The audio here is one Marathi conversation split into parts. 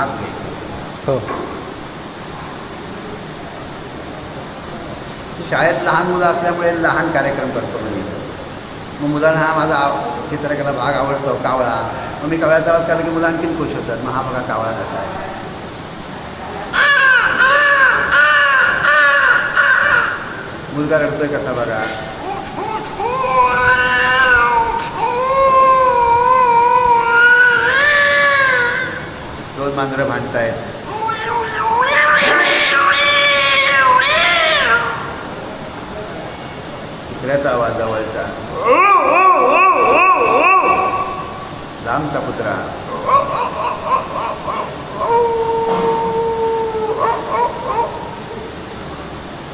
भाग घ्यायचे. हो. शाळेत लहान मुलं असल्यामुळे लहान कार्यक्रम करतो मी. मग मुलांना हा माझा आव चित्रकला भाग आवडतो कावळा. मग मी कावळ्याचा आवाज काढला की मुलं आणखीन खुश होतात. मग हा बघा कावळा कसा आहे. मुलगा रडतोय कसा बघा? दोन मांजरं भांडतायत. कुत्र्याचा आवाज जवळचा. लांबचा कुत्रा.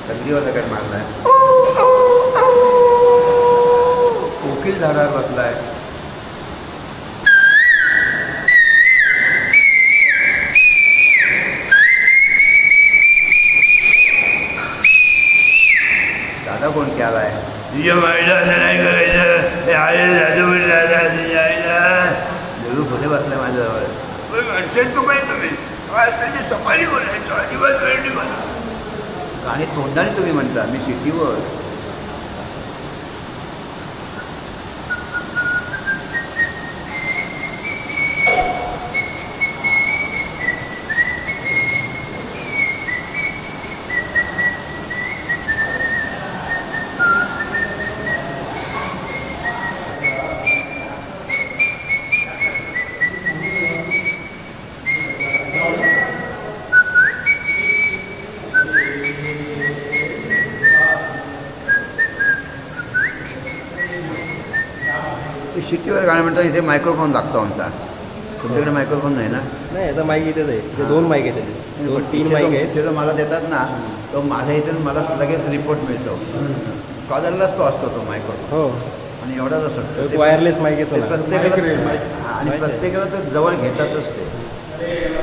कंदीवर दगड मारलाय. उकील झाडावर बसलाय. दादा कोण आलाय तुझ्या माईला असं नाही करायचं. हे आहे झालं म्हटलं तुझ्या आईला जळू फुले बसलाय माझ्याजवळ. पण माणसात तो काय तुम्ही. सकाळी बोलायचं अजिबात वेळ नाही मला गाणी तोंडाने तुम्ही म्हणता मी सिटीवर. सिटीवर गाणं म्हणतात इथे मायक्रोफोन लागतो आमचा. तुमच्याकडे मायक्रोफोन नाही ना? नाही आता माईक इथेच आहे. ते दोन माईक आहेत. दोन तीन माईक इथे जो मला देतात ना तो माझ्या इथे मला लगेच रिपोर्ट मिळतो. कॉलरलाच तो असतो तो मायक्रोफोन हो. आणि एवढाच असतो. वायरलेस माईक येतो ते प्रत्येकाला आहे. आणि आहे. प्रत्येकाला ते जवळ घेतातच ते.